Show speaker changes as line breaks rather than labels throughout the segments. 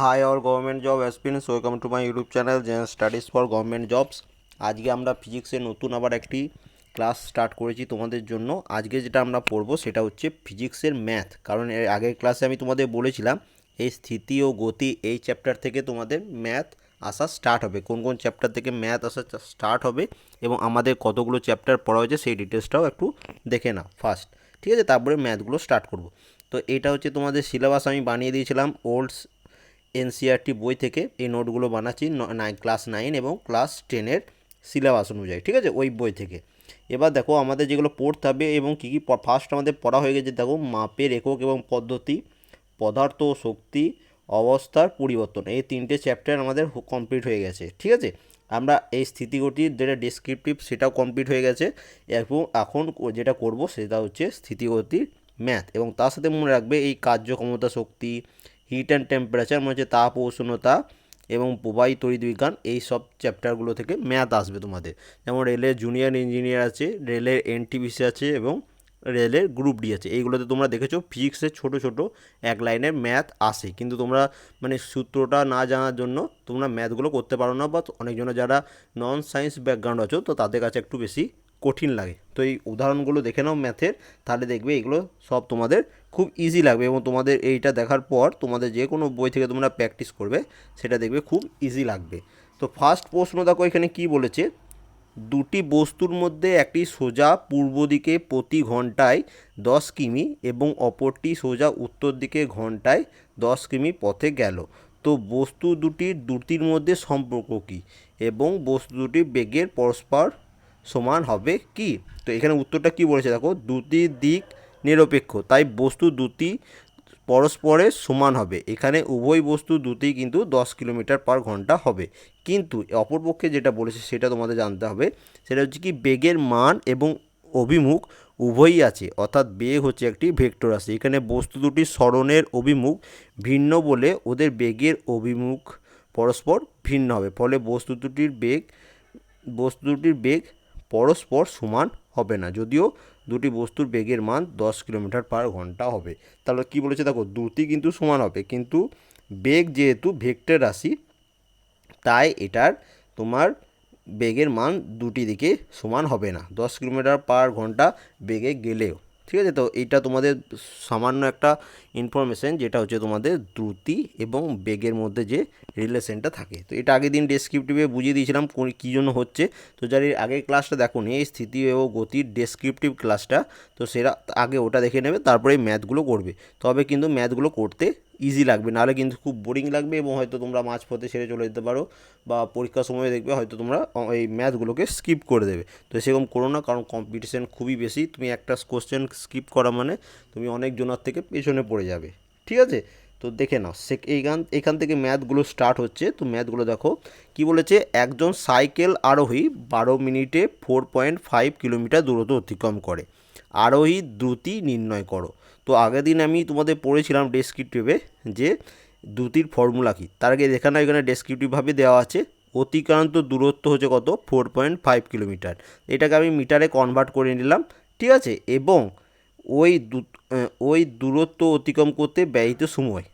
Hi or government job aspirants welcome to my YouTube channel studies for government jobs আজকে আমরা ফিজিক্সের নতুন আবার একটি ক্লাস স্টার্ট করেছি তোমাদের জন্য। আজকে যেটা আমরা পড়ব সেটা হচ্ছে ফিজিক্সের ম্যাথ কারণ এর আগের ক্লাসে আমি তোমাদের বলেছিলাম, এই স্থিতি ও গতি এই চ্যাপ্টার থেকে তোমাদের ম্যাথ আসা স্টার্ট হবে। কোন কোন চ্যাপ্টার থেকে ম্যাথ আসা স্টার্ট হবে এবং আমাদের কতগুলো চ্যাপ্টার পড়া হয়েছে সেই ডিটেলসটাও একটু দেখে নাও ফার্স্ট ঠিক আছে? তারপরে ম্যাথগুলো স্টার্ট করব। তো এটা হচ্ছে তোমাদের সিলেবাস আমি বানিয়ে দিয়েছিলাম ওল্ডস এনসিআরটি বই থেকে এই নোটগুলো বানাচ্ছি নাইন ক্লাস নাইন এবং ক্লাস টেনের সিলেবাস অনুযায়ী, ঠিক আছে? ওই বই থেকে। এবার দেখো আমাদের যেগুলো পড়তে হবে এবং কী কী ফার্স্ট আমাদের পড়া হয়ে গেছে, দেখো মাপের একক এবং পদ্ধতি, পদার্থ শক্তি, অবস্থার পরিবর্তন, এই তিনটে চ্যাপ্টার আমাদের কমপ্লিট হয়ে গেছে, ঠিক আছে? আমরা এই স্থিতিগতির যেটা ডেসক্রিপটিভ সেটাও কমপ্লিট হয়ে গেছে, এবং এখন যেটা করব সেটা হচ্ছে স্থিতিগতির ম্যাথ এবং তার সাথে মনে রাখবে এই কার্যক্ষমতা শক্তি হিট অ্যান্ড টেম্পারেচার মানে হচ্ছে তাপ, উষ্ণতা এবং প্রবাহী তড়িৎ বিজ্ঞান এই সব চ্যাপ্টারগুলো থেকে ম্যাথ আসবে তোমাদের। যেমন রেলের জুনিয়র ইঞ্জিনিয়ার আছে রেলের এনটিপিসি আছে এবং রেলের গ্রুপ ডি আছে। এইগুলোতে তোমরা দেখেছ ফিজিক্সের ছোট ছোট এক লাইনের ম্যাথ আসে। কিন্তু তোমরা মানে সূত্রটা না জানার জন্য তোমরা ম্যাথগুলো করতে পারো না বা অনেকজনের যারা নন সায়েন্স ব্যাকগ্রাউন্ড আছো, তো তাদের কাছে একটু বেশি কঠিন লাগে। তো এই উদাহরণগুলো দেখে নাও ম্যাথের তাহলে দেখবে এগুলো সব তোমাদের খুব ইজি লাগবে এবং তোমাদের এইটা দেখার পর তোমাদের যে কোনো বই থেকে তোমরা প্র্যাকটিস করবে, সেটা দেখবে খুব ইজি লাগবে। তো ফার্স্ট প্রশ্ন দেখো, এখানে কি বলেছে? দুটি বস্তুর মধ্যে একটি সোজা পূর্ব দিকে প্রতি ঘন্টায় দশ কিমি এবং অপরটি সোজা উত্তর দিকে ঘন্টায় দশ কিমি পথে গেল। তো বস্তু দুটির দুটির মধ্যে সম্পর্ক কী? এবং বস্তু দুটির বেগের পরস্পর সমান হবে কি? তো এখানে উত্তরটা কি বলেছে দেখো? দুটি দিক নিরপেক্ষ, তাই বস্তু দুটি পরস্পরের সমান হবে। এখানে উভয় বস্তু দুটি কিন্তু দশ কিলোমিটার পার ঘণ্টা হবে। কিন্তু অপরপক্ষে যেটা বলেছে সেটা তোমাদের জানতে হবে, সেটা হচ্ছে কি বেগের মান এবং অভিমুখ উভয়ই আছে, অর্থাৎ বেগ হচ্ছে একটি ভেক্টর রাশি। এখানে বস্তু দুটির স্মরণের অভিমুখ ভিন্ন বলে ওদের বেগের অভিমুখ পরস্পর ভিন্ন হবে। ফলে বস্তু দুটির বেগ, বস্তু দুটির বেগ পরস্পর সমান হবে না। যদিও দুটি বস্তুর বেগের মান দশ কিলোমিটার পার ঘণ্টা হবে। তাহলে কি বলেছে? দেখো, দুটি কিন্তু সমান হবে। কিন্তু বেগ যেহেতু ভেক্টর রাশি, তাই এটার তোমার বেগের মান দুটি দিকে সমান হবে না। দশ কিলোমিটার পার ঘণ্টা বেগে গেলেও। ঠিক আছে? তো এটা তোমাদের সামান্য একটা ইনফরমেশান যেটা হচ্ছে তোমাদের দ্রুতি এবং বেগের মধ্যে যে রিলেশনটা থাকে। তো এটা আগের দিন ডেসক্রিপটিভে বুঝিয়ে দিয়েছিলাম কী জন্য হচ্ছে। তো যার আগের ক্লাসটা দেখো নি এই স্থিতি ও গতির ডেসক্রিপটিভ ক্লাসটা তো সেটা আগে ওটা দেখে নেবে, তারপরে ম্যাথগুলো করবে। তবে কিন্তু ম্যাথগুলো করতে ইজি লাগবে। নাহলে কিন্তু খুব বোরিং লাগবে এবং হয়তো তোমরা মাঝপথে ছেড়ে চলে যেতে পারো বা পরীক্ষার সময় দেখবে হয়তো তোমরা এই ম্যাথগুলোকে স্কিপ করে দেবে। তো সেরকম করো না, কারণ কম্পিটিশান খুবই বেশি। তুমি একটা কোশ্চেন স্কিপ করা মানে তুমি অনেক জনের থেকে পেছনে পড়ে যাবে। ঠিক আছে? তো দেখে নাও, সে এইখান, এখান থেকে ম্যাথগুলো স্টার্ট হচ্ছে। তো ম্যাথগুলো দেখো, কি বলেছে? একজন সাইকেল আরোহী বারো মিনিটে ফোর পয়েন্ট ফাইভ কিলোমিটার দূরত্ব অতিক্রম করে। আরোহী দ্রুতি নির্ণয় করো। তো আগের দিন আমি তোমাদের পড়েছিলাম ডেসক্রিপটিভে যে দ্রুতির ফর্মুলা কী। তার আগে দেখানো এখানে ডেসক্রিপটিভভাবে দেওয়া আছে, অতিক্রান্ত দূরত্ব হচ্ছে কত? ফোর পয়েন্ট ফাইভ কিলোমিটার এটাকে আমি মিটারে কনভার্ট করে নিলাম, ঠিক আছে? এবং ওই ওই দূরত্ব অতিক্রম করতে ব্যয়িত সময়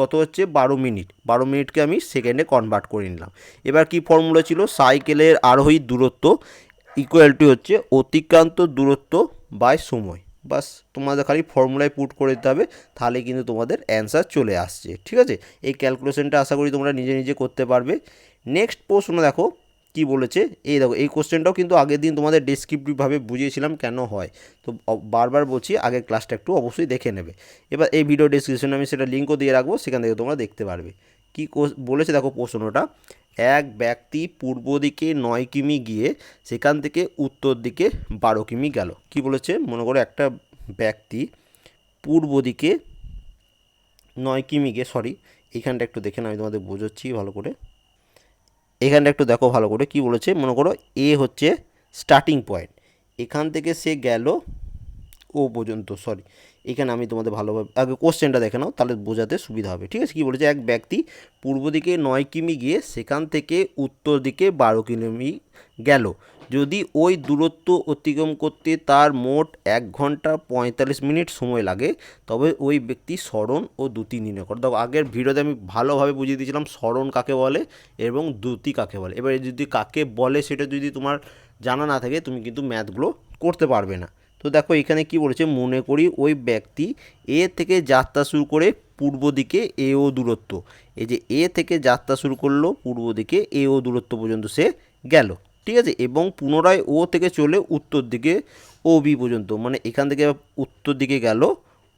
কত হচ্ছে? বারো মিনিট। বারো মিনিটকে আমি সেকেন্ডে কনভার্ট করে নিলাম। এবার কি ফর্মুলা ছিল? সাইকেলের আরোহী দূরত্ব ইকুয়ালটি হচ্ছে অতিক্রান্ত দূরত্ব বাই সময়। বাস তোমাদের খালি ফর্মুলায় পুট করে দিতে হবে, তাহলে কিন্তু তোমাদের অ্যান্সার চলে আসছে, ঠিক আছে? এই ক্যালকুলেশনটা আশা করি তোমরা নিজে নিজে করতে পারবে। নেক্সট প্রশ্ন দেখো, কি বলেছে? এই দেখো, এই কোশ্চেনটাও কিন্তু আগের দিন তোমাদের ডেসক্রিপটিভভাবে বুঝিয়েছিলাম কেন হয়। তো বারবার বলছি, আগের ক্লাসটা একটু অবশ্যই দেখে নেবে। এবার এই ভিডিও ডিসক্রিপশনে আমি সেটা লিঙ্কও দিয়ে রাখব, সেখান থেকে তোমরা দেখতে পারবে। কী বলেছে দেখো প্রশ্নটা? এক ব্যক্তি পূর্ব দিকে নয় কিমি গিয়ে সেখান থেকে উত্তর দিকে বারো কিমি গেল। কি বলেছে? মনে করো একটা ব্যক্তি পূর্ব দিকে নয় কিমি গিয়ে সরি এখানটা একটু দেখে না আমি তোমাদের বোঝাচ্ছি ভালো করে। এখানটা একটু দেখো ভালো করে, কি বলেছে? মনে করো এ হচ্ছে স্টার্টিং পয়েন্ট এখান থেকে সে গেল ও পর্যন্ত সরি এখানে আমি তোমাদের ভালোভাবে, আগে কোশ্চেনটা দেখে নাও, তাহলে বোঝাতে সুবিধা হবে। ঠিক আছে? কী বলেছে? এক ব্যক্তি পূর্ব দিকে নয় কিমি গিয়ে সেখান থেকে উত্তর দিকে বারো কিমি গেল। যদি ওই দূরত্ব অতিক্রম করতে তার মোট এক ঘণ্টা পঁয়তাল্লিশ মিনিট সময় লাগে, তবে ওই ব্যক্তি স্মরণ ও দ্যুতি নির্ণয় করে। দেখো, আগের ভিডিওতে আমি ভালোভাবে বুঝিয়ে দিয়েছিলাম স্মরণ কাকে বলে এবং দ্যুতি কাকে বলে। এবারে যদি কাকে বলে সেটা যদি তোমার জানা না থাকে, তুমি কিন্তু ম্যাথগুলো করতে পারবে না। তো দেখো এখানে কি বলেছে, মনে করি ওই ব্যক্তি এ থেকে যাত্রা শুরু করে পূর্ব দিকে এ ও দূরত্ব। এই যে এ থেকে যাত্রা শুরু করল পূর্ব দিকে এ ও দূরত্ব পর্যন্ত সে গেল, ঠিক আছে? এবং পুনরায় ও থেকে চলে উত্তর দিকে ও বি পর্যন্ত মানে এখান থেকে উত্তর দিকে গেল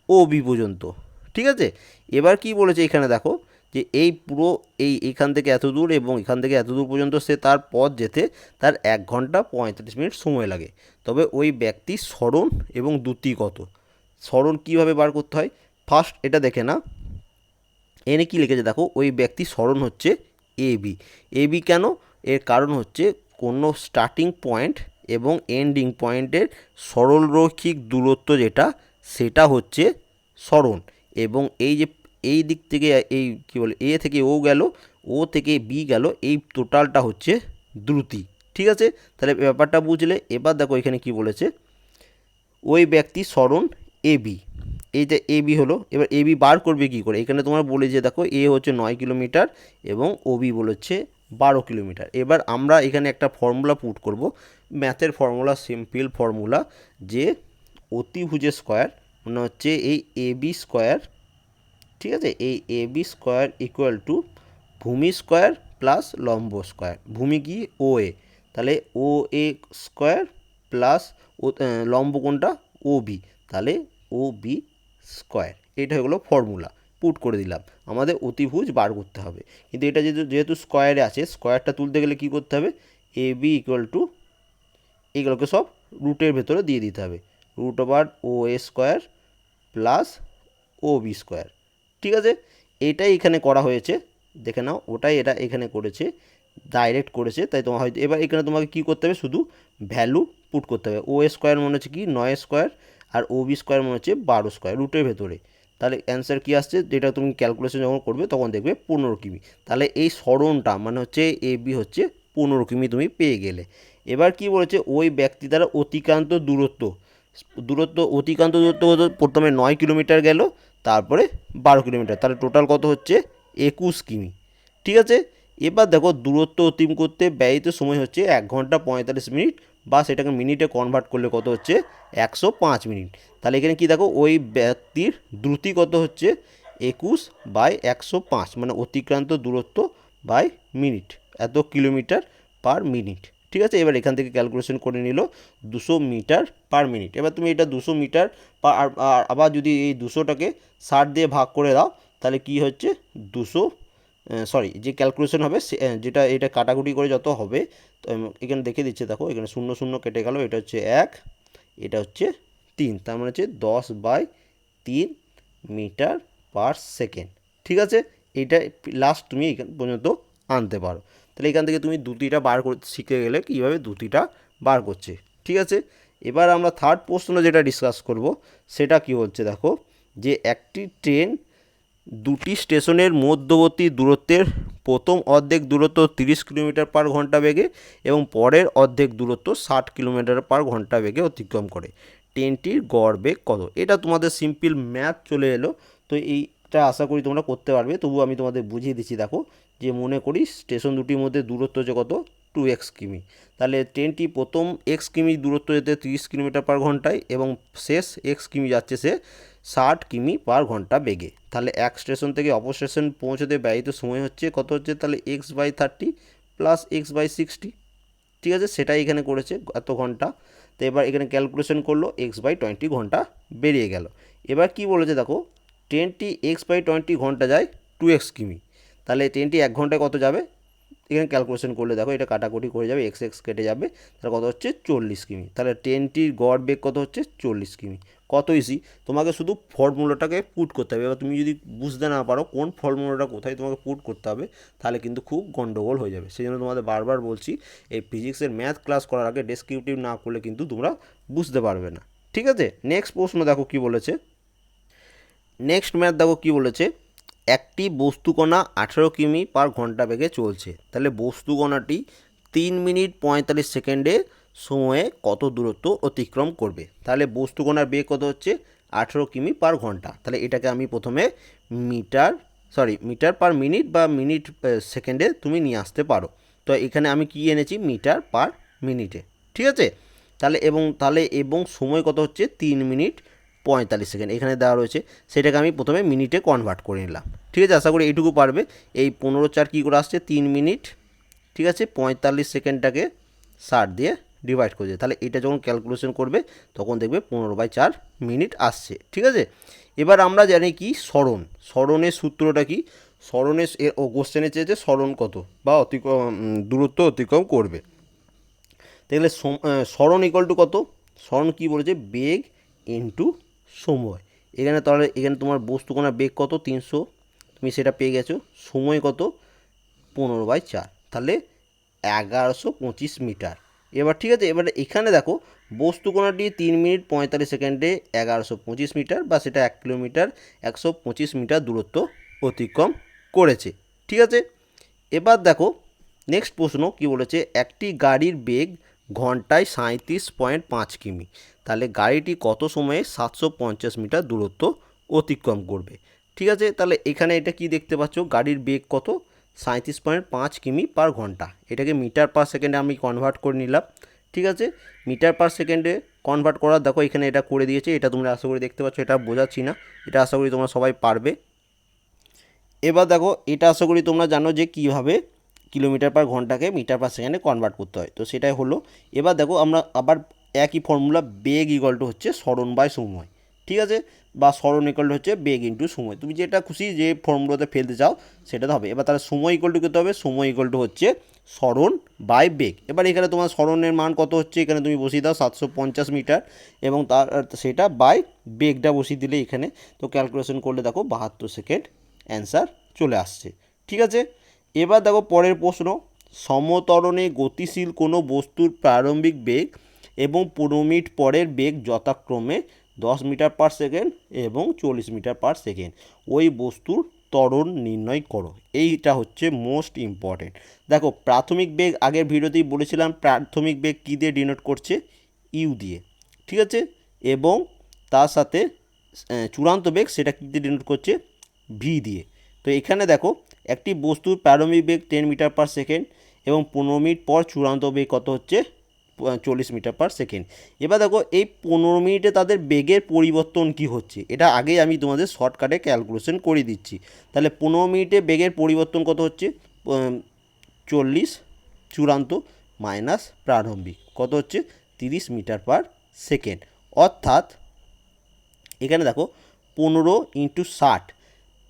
ও বি পর্যন্ত, ঠিক আছে? এবার কি বলেছে এখানে দেখো যে এই পুরো এই এখান থেকে এত দূর এবং এখান থেকে এত দূর পর্যন্ত সে তার পথ যেতে তার এক ঘণ্টা পঁয়তাল্লিশ মিনিট সময় লাগে। তবে ওই ব্যক্তি স্মরণ এবং দ্যুতি কত? স্মরণ কীভাবে বার করতে হয়? ফার্স্ট এটা দেখে না। এনে কি লিখেছে দেখো, ওই ব্যক্তি স্মরণ হচ্ছে এ বি এ বি কেন? এর কারণ হচ্ছে কোনো স্টার্টিং পয়েন্ট এবং এন্ডিং পয়েন্টের সরলরৈখিক দূরত্ব যেটা, সেটা হচ্ছে স্মরণ। এবং এই যে এই দিক থেকে এই কী বলে, এ থেকে ও গেল, ও থেকে বি গেল, এই টোটালটা হচ্ছে দ্রুতি, ঠিক আছে? তাহলে ব্যাপারটা বুঝলে। এবার দেখো এখানে কি বলেছে, ওই ব্যক্তি স্মরণ এ বি এইটা এ বি হলো, এবার এ বি বার করবে কী করে? এখানে তোমার বলে যে দেখো, এ হচ্ছে নয় কিলোমিটার এবং ও বি বলেছে বারো কিলোমিটার। এবার আমরা এখানে একটা ফর্মুলা পুট করব, ম্যাথের ফর্মুলা, সিম্পল ফর্মুলা, যে অতিভুজের স্কোয়ার মানে হচ্ছে এই এ বি স্কোয়ার ঠিক আছে? এই A B square equal to ভূমি স্কোয়ার প্লাস লম্ব স্কোয়ার ভূমি কি? ও এ তাহলে ও এ স্কোয়ার প্লাস ও লম্ব কোনটা? ও বি তাহলে ও বি স্কোয়ার এটা হলো ফর্মুলা পুট করে দিলাম। আমাদের অতিভুজ বার করতে হবে। কিন্তু এটা যেহেতু যেহেতু স্কোয়ারে আছে স্কোয়ারটা তুলতে গেলে কী করতে হবে? এ বি ইকুয়াল টু এগুলোকে সব রুটের ভেতরে দিয়ে দিতে হবে। Root over O A square plus O B square ঠিক আছে? এটাই এখানে করা হয়েছে। দেখে নাও, ওটাই এটা এখানে করেছে ডাইরেক্ট করেছে। তাই তোমার হয়তো এবার এখানে তোমাকে কী করতে হবে? শুধু ভ্যালু পুট করতে হবে। ও স্কোয়ার মনে হচ্ছে কি? নয় স্কোয়ার আর ও বি স্কোয়ার মনে হচ্ছে বারো স্কোয়ার রুটের ভেতরে। তাহলে অ্যান্সার কী আসছে? যেটা তুমি ক্যালকুলেশন যখন করবে, তখন দেখবে পনেরো কিমি। তাহলে এই স্মরণটা মানে হচ্ছে এ বি হচ্ছে পনেরো কিমি তুমি পেয়ে গেলে। এবার কি বলেছে? ওই ব্যক্তি দ্বারা অতিক্রান্ত দূরত্ব দূরত্ব, অতিক্রান্ত দূরত্ব প্রথমে নয় কিলোমিটার গেল তারপরে বারো কিলোমিটার। তাহলে টোটাল কত হচ্ছে? একুশ কিমি। ঠিক আছে? এবার দেখো দূরত্ব অতিম করতে ব্যয়িত সময় হচ্ছে এক ঘণ্টা পঁয়তাল্লিশ মিনিট বা সেটাকে মিনিটে কনভার্ট করলে কত হচ্ছে? একশো পাঁচ মিনিট। তাহলে এখানে কি দেখো, ওই ব্যক্তির দ্রুতি কত হচ্ছে? একুশ বাই একশো পাঁচ মানে অতিক্রান্ত দূরত্ব বাই মিনিট, এত কিলোমিটার পার মিনিট। ঠিক আছে? এবার এখান থেকে ক্যালকুলেশন করে নিল দুশো মিটার পার মিনিট এবার তুমি এটা দুশো মিটার আর আবার যদি এই দুশোটাকে ষাট দিয়ে ভাগ করে দাও, তাহলে কি হচ্ছে? দুশো সরি যে ক্যালকুলেশন হবে যেটা এটা কাটাকুটি করে যত হবে, তো এখানে দেখে দিচ্ছে, দেখো, এখানে শূন্য শূন্য কেটে গেল, এটা হচ্ছে এক, এটা হচ্ছে তিন, তার মানে হচ্ছে দশ বাই তিন মিটার পার সেকেন্ড ঠিক আছে? এটা লাস্ট তুমি এখান পর্যন্ত আনতে পারো। তাহলে এখান থেকে তুমি দুটিটা বার করতে শিখে গেলে কীভাবে দুটিটা বার করছে, ঠিক আছে? এবার আমরা থার্ড প্রশ্ন যেটা ডিসকাস করব, সেটা কি হচ্ছে দেখো, যে একটি ট্রেন দুটি স্টেশনের মধ্যবর্তী দূরত্বের প্রথম অর্ধেক দূরত্ব তিরিশ কিলোমিটার পার ঘণ্টা বেগে এবং পরের অর্ধেক দূরত্ব ষাট কিলোমিটার পার ঘণ্টা বেগে অতিক্রম করে। ট্রেনটির গড় বেগ কত? এটা তোমাদের সিম্পল ম্যাথ চলে এলো, তো এইটা আশা করি তোমরা করতে পারবে তবু আমি তোমাদের বুঝিয়ে দিচ্ছি, দেখো। যে মনে করি স্টেশন দুটির মধ্যে দূরত্ব হচ্ছে কত? টু এক্স কিমি। তাহলে ট্রেনটি প্রথম এক্স কিমি দূরত্ব যেতে তিরিশ কিলোমিটার পার ঘন্টায় এবং শেষ এক্স কিমি যাচ্ছে সে ষাট কিমি পার ঘণ্টা বেগে। তাহলে এক স্টেশন থেকে অপর স্টেশন পৌঁছতে ব্যয়িত সময় হচ্ছে কত হচ্ছে? তাহলে X by thirty plus X by sixty ঠিক আছে? সেটাই এখানে করেছে এত ঘণ্টা। তো এবার এখানে ক্যালকুলেশন করল এক্স বাই টোয়েন্টি ঘণ্টা বেরিয়ে গেল। এবার কি বলেছে দেখো? ট্রেনটি এক্স বাই টোয়েন্টি ঘণ্টা যায় টু এক্স কিমি। তাহলে ট্রেনটি এক ঘন্টায় কত যাবে? এখানে ক্যালকুলেশন করলে দেখো এটা কাটাকুটি করে যাবে এক্স এক্স কেটে যাবে, তাহলে কত হচ্ছে? চল্লিশ কিমি। তাহলে ট্রেনটির গড় বেগ কত হচ্ছে? চল্লিশ কিমি। কত ইসি তোমাকে শুধু ফর্মুলাটাকে পুট করতে হবে। এবার তুমি যদি বুঝতে না পারো কোন ফর্মুলাটা কোথায় তোমাকে পুট করতে হবে, তাহলে কিন্তু খুব গন্ডগোল হয়ে যাবে। সেই জন্য তোমাদের বারবার বলছি, এই ফিজিক্সের ম্যাথ ক্লাস করার আগে ডেসক্রিপটিভ না করলে কিন্তু তোমরা বুঝতে পারবে না। ঠিক আছে? নেক্সট প্রশ্ন দেখো কি বলেছে? নেক্সট ম্যাথ দেখো কি বলেছে? একটি বস্তুকণা আঠেরো কিমি পার ঘণ্টা বেগে চলছে। তাহলে বস্তুকণাটি তিন মিনিট পঁয়তাল্লিশ সেকেন্ডে সময়ে কত দূরত্ব অতিক্রম করবে? তাহলে বস্তুকণার বেগ কত হচ্ছে? আঠেরো কিমি পার ঘণ্টা। তাহলে এটাকে আমি প্রথমে metre, sorry, metre per minute বা মিনিট সেকেন্ডে তুমি নিয়ে আসতে পারো। তো এখানে আমি কি এনেছি? মিটার পার মিনিটে। ঠিক আছে? তাহলে এবং তাহলে এবং সময় কত হচ্ছে? তিন মিনিট পঁয়তাল্লিশ সেকেন্ড। এখানে দেওয়া রয়েছে। সেটাকে আমি প্রথমে মিনিটে কনভার্ট করে নিলাম। ঠিক আছে? আশা করি এইটুকু পারবে। এই পনেরো চার কী করে আসছে? তিন মিনিট, ঠিক আছে? পঁয়তাল্লিশ সেকেন্ডটাকে ষাট দিয়ে ডিভাইড করে তাহলে এটা যখন ক্যালকুলেশন করবে, তখন দেখবে পনেরো বাই চার মিনিট আসছে। ঠিক আছে? এবার আমরা জানি কি? স্মরণ। স্মরণের সূত্রটা কি? স্মরণের ও কোশ্চেনে চেয়েছে স্মরণ কত? বা অতিক্রম দূরত্ব অতিক্রম করবে। তাহলে স্মরণ ইকুয়াল টু কত? স্মরণ কী বলেছে? বেগ ইন্টু সময়। এখানে তাহলে, এখানে তোমার বস্তুকোনা বেগ কত? তিনশো তুমি সেটা পেয়ে গেছো, সময় কত? পনেরো বাই চার। তাহলে এগারোশো পঁচিশ মিটার। এবার ঠিক আছে, এবার এখানে দেখো বস্তুকোনাটি তিন মিনিট পঁয়তাল্লিশ সেকেন্ডে এগারোশো পঁচিশ মিটার বা সেটা এক কিলোমিটার একশো পঁচিশ মিটার দূরত্ব অতিক্রম করেছে। ঠিক আছে? এবার দেখো নেক্সট প্রশ্ন কি বলেছে? একটি গাড়ির বেগ ঘন্টায় সাঁত্রিশ পয়েন্ট পাঁচ কিমি। তাহলে গাড়িটি কত সময়ে সাতশো পঞ্চাশ মিটার দূরত্ব অতিক্রম করবে? ঠিক আছে? তাহলে এখানে এটা কি দেখতে পাচ্ছ? গাড়ির বেগ কত? সাঁত্রিশ পয়েন্ট পাঁচ কিমি পার ঘণ্টা। এটাকে মিটার পার সেকেন্ডে আমি কনভার্ট করে নিলাম, ঠিক আছে? মিটার পার সেকেন্ডে কনভার্ট করার, দেখো এখানে এটা করে দিয়েছে, এটা তোমরা আশা করি দেখতে পাচ্ছ, এটা বোঝাচ্ছি না, এটা আশা করি তোমরা সবাই পারবে। এবার দেখো, এটা আশা করি তোমরা জানো যে কীভাবে কিলোমিটার পার ঘন্টাকে মিটার পার সেকেন্ডে কনভার্ট করতে হয়। তো সেটাই হলো, এবার দেখো আমরা আবার একই ফর্মুলা বেগ ইকল টু হচ্ছে স্মরণ বাই সময়। ঠিক আছে? বা স্মরণ ইকল হচ্ছে বেগ ইন্টু সময়। তুমি যেটা খুশি যে ফর্মুলাতে ফেলতে চাও সেটা হবে। এবার তাহলে সময় ইকল টু কত হবে। সময় ইকল টু হচ্ছে স্মরণ বাই বেগ এবার এখানে তোমার স্মরণের মান কত হচ্ছে? এখানে তুমি বসিয়ে দাও সাতশো পঞ্চাশ মিটার এবং তার, সেটা বাই বেগটা বসিয়ে দিলে এখানে তো ক্যালকুলেশন করলে দেখো বাহাত্তর সেকেন্ড অ্যান্সার চলে আসছে। ঠিক আছে? এবার দেখো পরের প্রশ্ন। সমতরণে গতিশীল কোনো বস্তুর প্রারম্ভিক বেগ এবং পনেরো মিনিট পরের বেগ যথাক্রমে দশ মিটার পার সেকেন্ড এবং চল্লিশ মিটার পার সেকেন্ড ওই বস্তুর ত্বরণ নির্ণয় করো। এইটা হচ্ছে মোস্ট ইম্পর্টেন্ট দেখো, প্রাথমিক বেগ, আগের ভিডিওতেই বলেছিলাম, প্রাথমিক বেগ কী দিয়ে ডিনোট করছে? ইউ দিয়ে। ঠিক আছে? এবং তার সাথে চূড়ান্ত বেগ সেটা কী দিয়ে ডিনোট করছে? ভি দিয়ে। তো এখানে দেখো, একটি বস্তুর প্রারম্ভিক বেগ টেন মিটার পার সেকেন্ড এবং পনেরো মিনিট পর চূড়ান্ত বেগ কত হচ্ছে? চল্লিশ মিটার পার সেকেন্ড এবার দেখো, এই পনেরো মিনিটে তাদের বেগের পরিবর্তন কি হচ্ছে? এটা আগেই আমি তোমাদের শর্টকাটে ক্যালকুলেশন করে দিচ্ছি। তাহলে পনেরো মিনিটে বেগের পরিবর্তন কত হচ্ছে? চল্লিশ চূড়ান্ত মাইনাস প্রারম্ভিক। কত হচ্ছে? তিরিশ মিটার পার সেকেন্ড অর্থাৎ, এখানে দেখো, পনেরো ইন্টু ষাট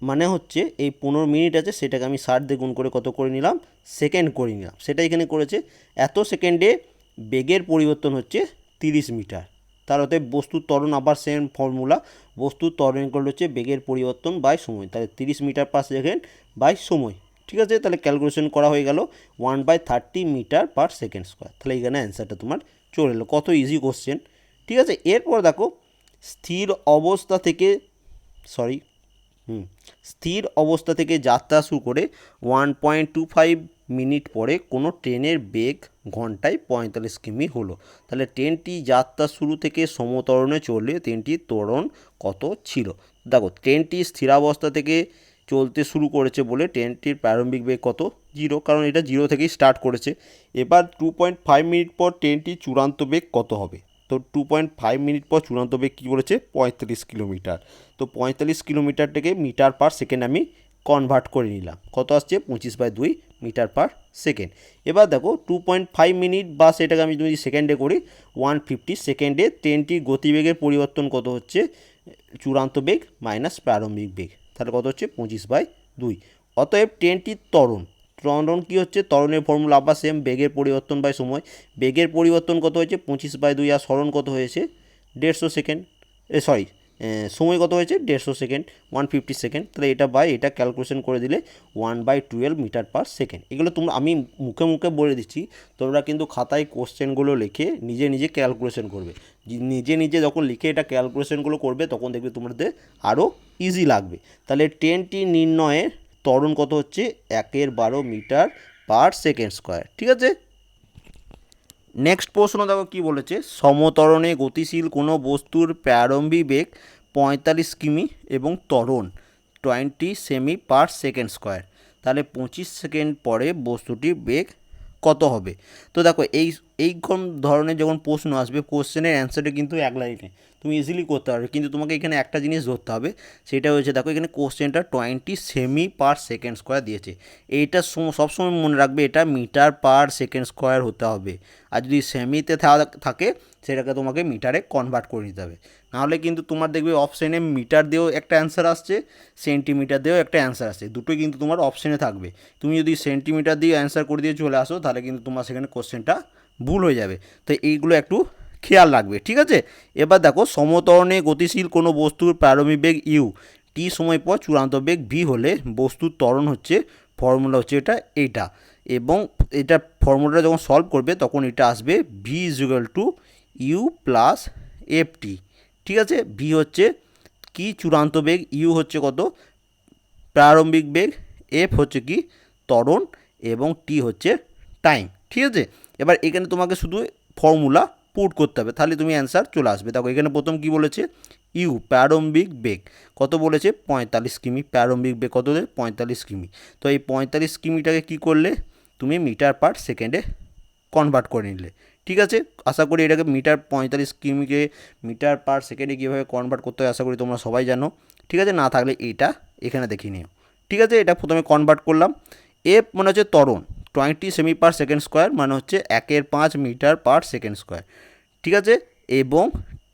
মানে হচ্ছে এই পনেরো মিনিট আছে, সেটাকে আমি ষাট দিয়ে গুণ করে কত করে নিলাম? সেকেন্ড করে নিলাম। সেটা এখানে করেছে, এত সেকেন্ডে বেগের পরিবর্তন হচ্ছে তিরিশ মিটার। তার অতএব বস্তুর ত্বরণ আবার সেম ফর্মুলা বস্তুর ত্বরণ করলে হচ্ছে বেগের পরিবর্তন বাই সময়। তাহলে তিরিশ মিটার পার সেকেন্ড বাই সময়। ঠিক আছে? তাহলে ক্যালকুলেশন করা হয়ে গেল one by thirty metre per second square তাহলে এখানে অ্যান্সারটা তোমার চলে এলো। কত ইজি কোশ্চেন ঠিক আছে? এরপর দেখো স্থির অবস্থা থেকে সরি হুম, স্থির অবস্থা থেকে যাত্রা শুরু করে one point two five minute পরে কোনো ট্রেনের বেগ ঘন্টায় পঁয়তাল্লিশ কিমি হলো। তাহলে ট্রেনটি যাত্রা শুরু থেকে সমতরণে চললে ট্রেনটির ত্বরণ কত ছিল? দেখো, ট্রেনটি স্থিরাবস্থা থেকে চলতে শুরু করেছে বলে ট্রেনটির প্রারম্ভিক বেগ কত? জিরো, কারণ এটা জিরো থেকেই স্টার্ট করেছে। এবার টু পয়েন্ট ফাইভ মিনিট পর ট্রেনটির চূড়ান্ত বেগ কত হবে? তো টু পয়েন্ট ফাইভ মিনিট পর চূড়ান্ত বেগ কী বলেছে পঁয়তাল্লিশ কিলোমিটার। তো পঁয়তাল্লিশ কিলোমিটারটাকে মিটার পার সেকেন্ড আমি কনভার্ট করে নিলাম। কত আসছে? পঁচিশ বাই দুই মিটার পার সেকেন্ড এবার দেখো টু পয়েন্ট ফাইভ মিনিট বা সেটাকে আমি যদি সেকেন্ডে করি ওয়ান ফিফটি সেকেন্ডে ট্রেনটির গতিবেগের পরিবর্তন কত হচ্ছে? চূড়ান্ত বেগ মাইনাস প্রারম্ভিক বেগ। তাহলে কত হচ্ছে? পঁচিশ বাই দুই। অতএব ট্রেনটির ত্বরণ। ত্বরণ কী হচ্ছে? ত্বরণের ফর্মুলা আবার সেম বেগের পরিবর্তন বাই সময়। বেগের পরিবর্তন কত হয়েছে? পঁচিশ বাই দুই আর স্মরণ কত হয়েছে? দেড়শো সেকেন্ড এ সরি সময় কত হয়েছে? দেড়শো সেকেন্ড ওয়ান ফিফটি সেকেন্ড। তাহলে এটা বাই এটা ক্যালকুলেশন করে দিলে one by twelve metre per second এগুলো তোমরা, আমি মুখে মুখে বলে দিচ্ছি, তোমরা কিন্তু খাতায় কোশ্চেনগুলো লিখে নিজে নিজে ক্যালকুলেশন করবে। নিজে নিজে যখন লিখে এটা ক্যালকুলেশনগুলো করবে, তখন দেখবে তোমাদের আরও ইজি লাগবে। তাহলে টেনটি নির্ণয়ের ত্বরণ কত হচ্ছে? একের বারো মিটার পার সেকেন্ড স্কোয়ার ঠিক আছে? নেক্সট প্রশ্ন দেখো কি বলেছে? সমতরণে গতিশীল কোনো বস্তুর প্রারম্ভিক বেগ পঁয়তাল্লিশ কিমি এবং ত্বরণ টোয়েন্টি সেমি পার সেকেন্ড স্কোয়ার তাহলে পঁচিশ সেকেন্ড পরে বস্তুটির বেগ কত হবে? তো দেখো এই, এইরকম ধরনের যখন প্রশ্ন আসবে কোশ্চেনের অ্যান্সারটা কিন্তু এক লাইনে। তুমি ইজিলি করতে পারবে। কিন্তু তোমাকে এখানে একটা জিনিস ধরতে হবে, সেটা হয়েছে দেখো, এখানে কোশ্চেনটা টোয়েন্টি সেমি পার সেকেন্ড স্কোয়ার দিয়েছে। এইটা সবসময় মনে রাখবে, এটা মিটার পার সেকেন্ড স্কোয়ার হতে হবে। আর যদি সেমিতে থাকে, সেটাকে তোমাকে মিটারে কনভার্ট করে নিতে হবে। নাহলে কিন্তু তোমার দেখবে অপশানে মিটার দিয়েও একটা অ্যান্সার আসছে সেন্টিমিটার দিয়েও একটা অ্যান্সার আসছে। দুটোই কিন্তু তোমার অপশানে থাকবে। তুমি যদি সেন্টিমিটার দিয়ে অ্যান্সার করে দিয়ে চলে আসো, তাহলে কিন্তু তোমার সেখানে কোশ্চেনটা ভুল হয়ে যাবে। তো এইগুলো একটু খেয়াল রাখবে, ঠিক আছে? এবার দেখো, সমতরণে গতিশীল কোনো বস্তুর প্রারম্ভিক বেগ ইউ টি সময় পর চূড়ান্ত বেগ ভি হলে বস্তুর ত্বরণ হচ্ছে, ফর্মুলা হচ্ছে এটা, এইটা। এবং এটা ফর্মুলাটা যখন সলভ করবে, তখন এটা আসবে V equal to U plus F T ঠিক আছে? ভি হচ্ছে কি? চূড়ান্ত বেগ ইউ হচ্ছে কত? প্রারম্ভিক বেগ এফ হচ্ছে কি? ত্বরণ এবং টি হচ্ছে টাইম ঠিক আছে? এবার এখানে তোমাকে শুধু ফর্মুলা পুট করতে হবে। তাহলে তুমি অ্যান্সার চলে আসবে। দেখো, এখানে প্রথম কি বলেছে? ইউ প্রারম্ভিক বেগ। কত বলেছে? পঁয়তাল্লিশ কিমি। প্রারম্ভিক বেগ কত পঁয়তাল্লিশ কিমি। তো এই পঁয়তাল্লিশ কিমিটাকে কি করলে? তুমি মিটার পার সেকেন্ডে কনভার্ট করে নিলে। ঠিক আছে? আশা করি এটাকে মিটার, পঁয়তাল্লিশ কিমিকে মিটার পার সেকেন্ডে কীভাবে কনভার্ট করতে হয়, আশা করি তোমরা সবাই জানো। ঠিক আছে? না থাকলে এইটা এখানে দেখিয়ে নিও। ঠিক আছে? এটা প্রথমে কনভার্ট করলাম। এফ মানে হচ্ছে ত্বরণ। টোয়েন্টি সেমি পার সেকেন্ড স্কোয়ার মানে হচ্ছে একের পাঁচ মিটার পার সেকেন্ড স্কোয়ার ঠিক আছে? এবং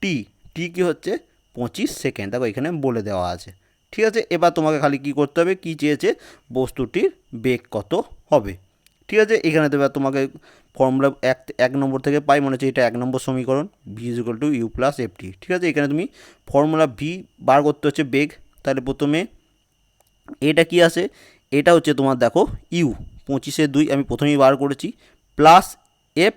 টি টি কি হচ্ছে? পঁচিশ সেকেন্ড দেখো, এখানে বলে দেওয়া আছে। ঠিক আছে? এবার তোমাকে খালি কি করতে হবে? কি চেয়েছে? বস্তুটির বেগ কত হবে? ঠিক আছে? এখানে তো এবার তোমাকে ফর্মুলা এক এক নম্বর থেকে পাই, মনে হচ্ছে এটা এক নম্বর সমীকরণ। V equal to U plus F T ঠিক আছে? এখানে তুমি ফর্মুলা ভি বার করতে হচ্ছে বেগ। তাহলে প্রথমে এটা কি আছে এটা হচ্ছে তোমার, দেখো ইউ পঁচিশে দুই আমি প্রথমেই বার করেছি প্লাস এফ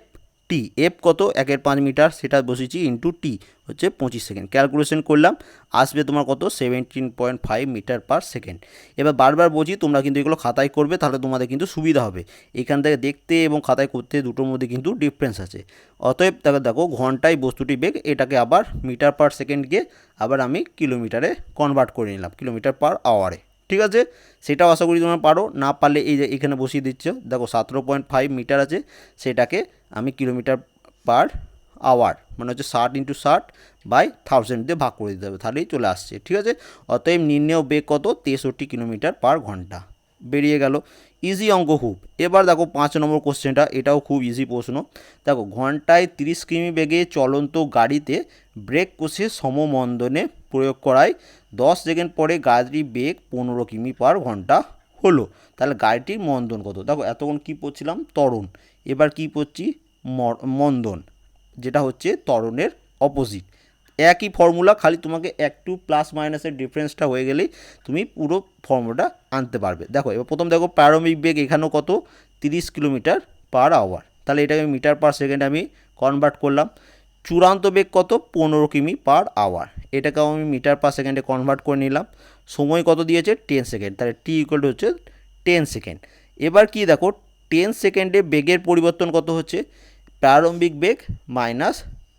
টি এফ কত? একের পাঁচ মিটার, সেটা বসেছি ইন্টু টি হচ্ছে পঁচিশ সেকেন্ড। ক্যালকুলেশন করলাম, আসবে তোমার কত? Seventeen point five metre per second এবার বারবার বলছি, তোমরা কিন্তু এগুলো খাতায় করবে, তাহলে তোমাদের কিন্তু সুবিধা হবে। এখান থেকে দেখতে এবং খাতায় করতে দুটোর মধ্যে কিন্তু ডিফারেন্স আছে। অতএব তাকে দেখো, ঘন্টায় বস্তুটি বেগ, এটাকে আবার মিটার পার সেকেন্ডকে আবার আমি কিলোমিটারে কনভার্ট করে নিলাম কিলোমিটার পার আওয়ারে ঠিক আছে? সেটাও আশা করি তোমরা পারো। না পারলে এই যে এখানে বসিয়ে দিচ্ছ, দেখো সতেরো পয়েন্ট ফাইভ মিটার আছে, সেটাকে আমি কিলোমিটার পার আওয়ার মানে হচ্ছে ষাট ইন্টু ষাট বাই থাউজেন্ড দিয়ে ভাগ করে দিতে হবে। তাহলেই চলে আসছে, ঠিক আছে? অতএব নির্ণেয় বেগ কত? তেষট্টি কিলোমিটার পার ঘণ্টা। বেরিয়ে গেল। ইজি অঙ্ক খুব এবার দেখো পাঁচ নম্বর কোশ্চেনটা এটাও খুব ইজি প্রশ্ন। দেখো, ঘন্টায় তিরিশ কিমি বেগে চলন্ত গাড়িতে ব্রেক কষে সমমন্দনে প্রয়োগ করায় দশ সেকেন্ড পরে গাড়ির বেগ পনেরো কিমি পার ঘণ্টা হলো। তাহলে গাড়িটির মন্দন কত? দেখো, এতক্ষণ কী পড়ছিলাম? ত্বরণ। এবার কি পড়ছি? মন্দন। যেটা হচ্ছে তরণের অপোজিট একই ফর্মুলা খালি তোমাকে একটু প্লাস মাইনাসের ডিফারেন্সটা হয়ে গেলেই তুমি পুরো ফর্মুলাটা আনতে পারবে। দেখো, এবার প্রথম দেখো প্রারম্ভিক বেগ এখানেও কত? তিরিশ কিলোমিটার পার আওয়ার তাহলে এটাকে মিটার পার সেকেন্ড আমি কনভার্ট করলাম। চূড়ান্ত বেগ কত? পনেরো কিমি পার আওয়ার এটাকেও আমি মিটার পার সেকেন্ডে কনভার্ট করে নিলাম। সময় কত দিয়েছে? টেন সেকেন্ড তাহলে টি ইকুয়াল টু হচ্ছে টেন সেকেন্ড এবার কি দেখো? টেন সেকেন্ডে বেগের পরিবর্তন কত হচ্ছে? প্রারম্ভিক বেগ মাইনাস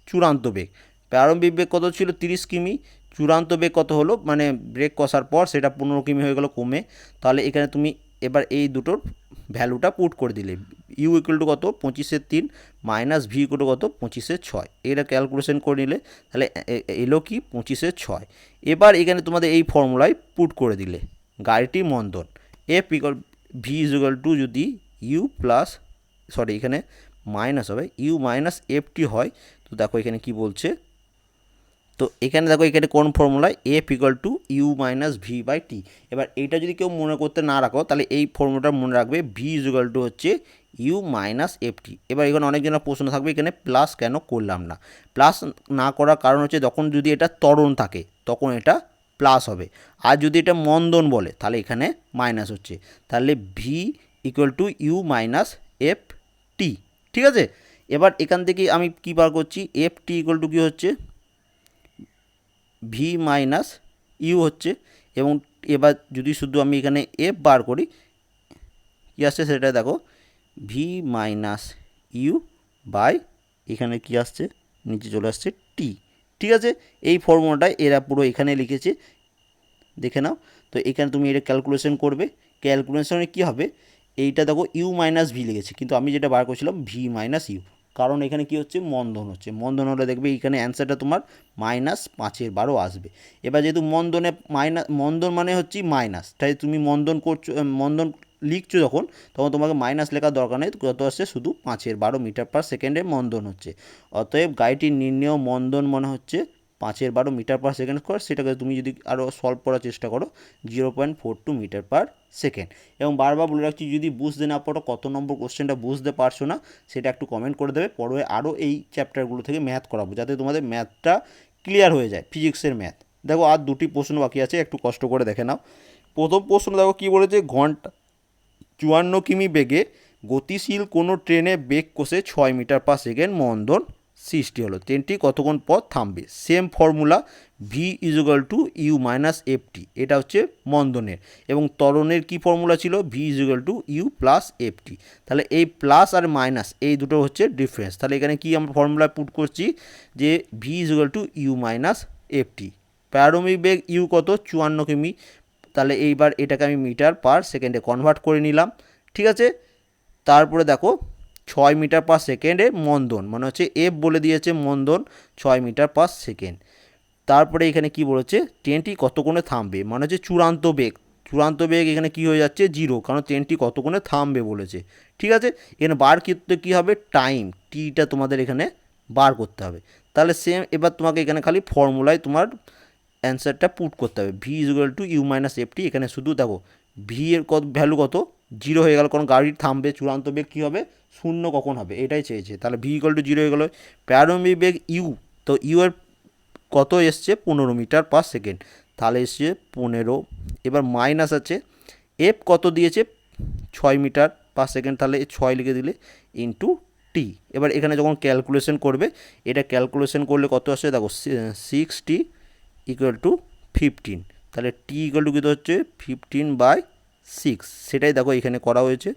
চূড়ান্ত বেগ। প্রারম্ভিক বেগ কত ছিল? তিরিশ কিমি। চূড়ান্ত বেগ কত হলো? মানে ব্রেক কষার পর সেটা পনেরো কিমি হয়ে গেলো কমে। তাহলে এখানে তুমি এবার এই দুটোর ভ্যালুটা পুট করে দিলে। ইউ ইকুয়াল টু কত? পঁচিশের তিন মাইনাস ভি ইকুয়াল টু কত? পঁচিশের ছয়। এটা ক্যালকুলেশন করে নিলে, তাহলে এলো কি? পঁচিশের ছয়। এবার এখানে তোমাদের এই ফর্মুলায় পুট করে দিলে, গাড়িটি মন্দন। F equal V equal to যদি ইউ প্লাস সরি এখানে মাইনাস হবে ইউ মাইনাস এফ টি হয়, তো দেখো এখানে কি বলছে? তো এখানে দেখো, এখানে কোন formula F equal to U minus V by T এবার এইটা যদি কেউ মনে করতে না রাখো, তাহলে এই ফর্মুলাটা মনে রাখবে ভি ইকুয়াল টু হচ্ছে ইউ মাইনাস এফ টি। এবার এখানে অনেকজনের প্রশ্ন থাকবে, এখানে প্লাস কেন করলাম না? প্লাস না করার কারণ হচ্ছে যখন যদি এটা ত্বরণ থাকে, তখন এটা প্লাস হবে। আর যদি এটা মন্দন বলে, তাহলে এখানে মাইনাস হচ্ছে। তাহলে V equal to U minus F T ঠিক আছে? এবার এখান থেকে আমি কী বার করছি? এফ টি ইকুয়াল টু কী হচ্ছে? ভি মাইনাস ইউ হচ্ছে। এবং এবার যদি শুধু আমি এখানে এফ বার করি, কী আসছে সেটা দেখো। ভি মাইনাস ইউ বাই এখানে কি আসছে? নিচে চলে আসছে টি ঠিক আছে? এই ফর্মুলাটাই এরা পুরো এখানে লিখেছে। দেখে নাও। তো এখানে তুমি এটা ক্যালকুলেশন করবে। ক্যালকুলেশনে কী হবে? এইটা দেখো ইউ মাইনাস ভি লিখেছে। কিন্তু আমি যেটা বার করছিলাম ভি মাইনাস ইউ কারণ এখানে কি হচ্ছে? মন্দন হচ্ছে। মন্দন হলে দেখবে এখানে অ্যান্সারটা তোমার মাইনাস পাঁচের বারো আসবে। এবার যেহেতু মন্দনে মাইনাস মন্দন মানে হচ্ছে মাইনাস তাই তুমি মন্দন করছ, মন্দন লিখছো যখন, তখন তোমাকে মাইনাস লেখার দরকার নেই, কত আসছে? শুধু পাঁচের, বারো মিটার পার সেকেন্ডে মন্দন হচ্ছে। অতএব গাড়িটির নির্ণেয় মন্দন মনে হচ্ছে, পাঁচের, বারো মিটার পার সেকেন্ড স্কোয়ার সেটাকে তুমি যদি আরও সলভ করার চেষ্টা করো zero point four two metre per second এবং বারবার বলে রাখছি, যদি বুঝতে না পারো, কত নম্বর কোশ্চেনটা বুঝতে পারছ না, সেটা একটু কমেন্ট করে দেবে, পরে আরও এই চ্যাপ্টারগুলো থেকে ম্যাথ করাবো, যাতে তোমাদের ম্যাথটা ক্লিয়ার হয়ে যায় ফিজিক্সের ম্যাথ দেখো, আর দুটি প্রশ্ন বাকি আছে, একটু কষ্ট করে দেখে নাও। প্রথম প্রশ্ন দেখো, কী বলেছে? ঘণ্টা চুয়ান্ন কিমি বেগে গতিশীল কোনো ট্রেনে বেগ কষে ছয় মিটার পার সেকেন্ড মন্দন সৃষ্টি হলো। ট্রেনটি কতক্ষণ পর থামবে? Same formula V equal to U minus F T এটা হচ্ছে মন্দনের। এবং ত্বরণের কী ফর্মুলা ছিল? V equal to U plus F T তাহলে এই প্লাস আর মাইনাস এই দুটো হচ্ছে ডিফারেন্স তাহলে এখানে কি আমরা ফর্মুলা পুট করছি? যে V equal to U minus F T প্যারোমিক বেগ ইউ কত? চুয়ান্ন কিমি। তাহলে এইবার এটাকে আমি মিটার পার সেকেন্ডে কনভার্ট করে নিলাম, ঠিক আছে? তারপরে দেখো, ছয় মিটার পার সেকেন্ডে মন্দন মানে হচ্ছে এফ বলে দিয়েছে মন্দন, ছয় মিটার পার সেকেন্ড। তারপরে এখানে কি বলেছে? ট্রেনটি কতক্ষণে থামবে? মানে হচ্ছে চূড়ান্ত বেগ। চূড়ান্ত বেগ এখানে কি হয়ে যাচ্ছে? জিরো কারণ ট্রেনটি কতক্ষণে থামবে বলেছে। ঠিক আছে? এখানে বার করতে কী হবে? টাইম টিটা তোমাদের এখানে বার করতে হবে। তাহলে সেম এবার তোমাকে এখানে খালি ফর্মুলায় তোমার অ্যান্সারটা পুট করতে হবে। V equal to U minus F T এখানে শুধু দেখো ভি এর কত ভ্যালু কত? জিরো হয়ে গেল, কারণ গাড়ির থামবে, চূড়ান্ত বেগ কী হবে? শূন্য কখন হবে? এটাই চেয়েছে। তাহলে ভি ইকুয়াল টু জিরো হয়ে গেলো। প্যারোমিক বেগ ইউ তো ইউ এর কত এসছে? পনেরো মিটার পার সেকেন্ড তাহলে এসছে পনেরো। এবার মাইনাস আছে। এফ কত দিয়েছে? ছয় মিটার পার সেকেন্ড তাহলে ছয় লিখে দিলে ইন্টু টি এবার এখানে যখন ক্যালকুলেশন করবে, এটা ক্যালকুলেশন করলে কত আসছে দেখো six T equal to fifteen তাহলে টি ইকুয়াল টু কত হচ্ছে? ফিফটিন বাই সিক্স সেটাই দেখো এখানে করা হয়েছে।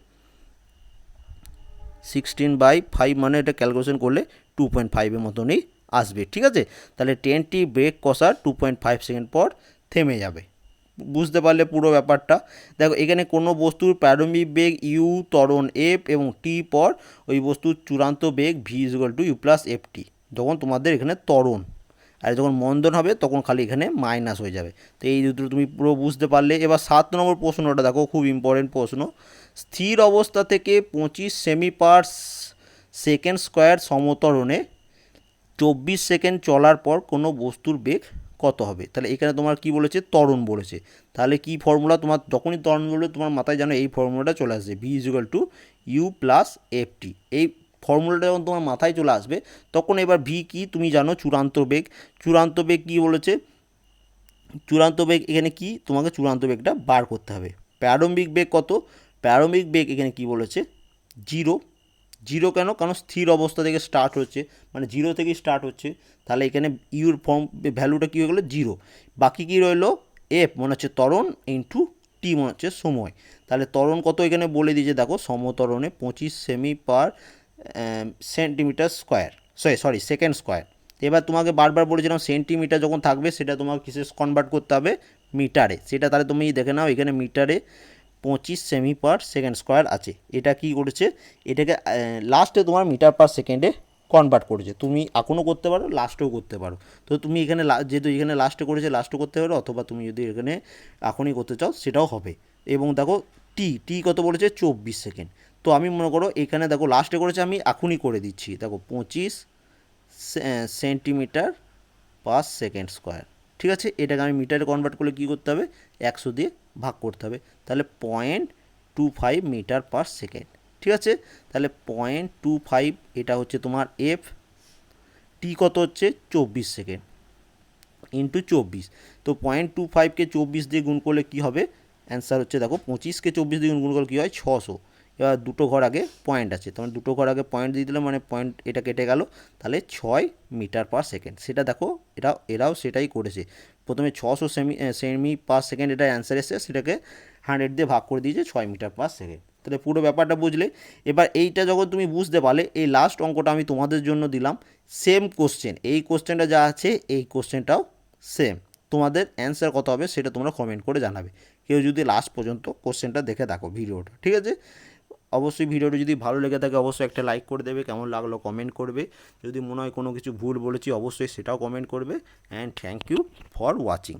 সিক্সটিন বাই ফাইভ মানে এটা ক্যালকুলেশন করলে টু পয়েন্ট ফাইভের মতনই আসবে, ঠিক আছে? তাহলে টেনটি ব্রেক কষার টু পয়েন্ট ফাইভ সেকেন্ড পর থেমে যাবে। বুঝতে পারলে পুরো ব্যাপারটা? দেখো, এখানে কোনো বস্তুর প্রারম্ভিক বেগ ইউ ত্বরণ এফ এবং টি পর ওই বস্তুর চূড়ান্ত বেগ V equal to U plus F T যখন তোমাদের এখানে ত্বরণ আর যখন মন্দন হবে, তখন খালি এখানে মাইনাস হয়ে যাবে। তো এই দুটো তুমি পুরো বুঝতে পারলে। এবার সাত নম্বর প্রশ্নটা দেখো, খুব ইম্পর্টেন্ট প্রশ্ন। স্থির অবস্থা থেকে পঁচিশ সেমি পার সেকেন্ড স্কোয়ার সমতরণে চব্বিশ সেকেন্ড চলার পর কোনো বস্তুর বেগ কত হবে? তাহলে এখানে তোমার কি বলেছে? ত্বরণ বলেছে। তাহলে কি ফর্মুলা তোমার, যখনই ত্বরণ বলবে, তোমার মাথায় জানো এই ফর্মুলাটা চলে আসছে V equal to U plus F T এই ফর্মুলাটা যখন তোমার মাথায় চলে আসবে, তখন এবার ভি কি তুমি জানো চূড়ান্ত বেগ। চূড়ান্ত বেগ কী বলেছে? চূড়ান্ত বেগ এখানে কি? তোমাকে চূড়ান্ত বেগটা বার করতে হবে। প্রারম্ভিক বেগ কত? প্রারম্ভিক বেগ এখানে কি বলেছে? জিরো। জিরো কেন? কারণ স্থির অবস্থা থেকে স্টার্ট হচ্ছে। মানে জিরো থেকেই স্টার্ট হচ্ছে। তাহলে এখানে ইউর ফর্ম ভ্যালুটা কী হয়ে গেলো? জিরো। বাকি কী রইল? এফ মনে হচ্ছে ত্বরণ ইন্টু টি মনে হচ্ছে সময়। তাহলে ত্বরণ কত এখানে বলে দিয়েছে? দেখো, সমতরণে পঁচিশ semi per centimetre square sorry sorry second square এবার তোমাকে বারবার বলেছিলাম সেন্টিমিটার যখন থাকবে, সেটা তোমাকে কিসে কনভার্ট করতে হবে? মিটারে সেটা তাহলে তুমি দেখে নাও, এখানে মিটারে পঁচিশ সেমি পার সেকেন্ড স্কোয়ার আছে। এটা কি করেছে? এটাকে লাস্টে তোমার মিটার পার সেকেন্ডে কনভার্ট করেছে। তুমি এখনও করতে পারো লাস্টেও করতে পারো। তো তুমি এখানে যেহেতু এখানে লাস্টে করেছে লাস্টও করতে পারো, অথবা তুমি যদি এখানে এখনই করতে চাও, সেটাও হবে। এবং দেখো টি টি কত বলেছে? চব্বিশ সেকেন্ড তো আমি মনে করো এখানে দেখো লাস্টে করেছে আমি, এখনই করে দিচ্ছি। দেখো পঁচিশ সেন্টিমিটার পার সেকেন্ড স্কোয়ার ঠিক আছে? এটাকে আমি মিটারে কনভার্ট করলে কী করতে হবে? একশো দিয়ে ভাগ করতে হবে। তাহলে point two five metre per second ঠিক আছে? তাহলে পয়েন্ট টু ফাইভ এটা হচ্ছে তোমার এফ টি কত হচ্ছে? চব্বিশ সেকেন্ড ইন্টু চব্বিশ। তো পয়েন্ট টু ফাইভকে চব্বিশ দিয়ে গুণ করলে কী হবে? অ্যান্সার হচ্ছে দেখো পঁচিশকে চব্বিশ দিয়ে গুণ করলে কী হয়? ছশো। এবার দুটো ঘর আগে পয়েন্ট আছে। তোমার দুটো ঘর আগে পয়েন্ট দিয়ে দিলে মানে পয়েন্ট এটা কেটে গেল, তাহলে ছয় মিটার পার সেকেন্ড সেটা দেখো, এরা এরাও সেটাই করেছে। প্রথমে ছশো সেমি সেমি পার সেকেন্ড এটা অ্যান্সার এসেছে, সেটাকে হান্ড্রেড দিয়ে ভাগ করে দিয়েছে ছয় মিটার পার সেকেন্ড তাহলে পুরো ব্যাপারটা বুঝলে? এবার এইটা যখন তুমি বুঝতে পারলে, এই লাস্ট অঙ্কটা আমি তোমাদের জন্য দিলাম সেম কোশ্চেন এই কোশ্চেনটা যা আছে, এই কোশ্চেনটাও সেম তোমাদের অ্যান্সার কত হবে সেটা তোমরা কমেন্ট করে জানাবে। কেউ যদি লাস্ট পর্যন্ত কোশ্চেনটা দেখে থাকো ভিডিওটা, ঠিক আছে? অবশ্যই ভিডিওটি যদি ভালো লেগে থাকে, অবশ্যই একটা লাইক করে দেবে। কেমন লাগল কমেন্ট করবে। যদি মনে হয় কোনো কিছু ভুল বলেছি, অবশ্যই সেটাও কমেন্ট করবে। And thank you for watching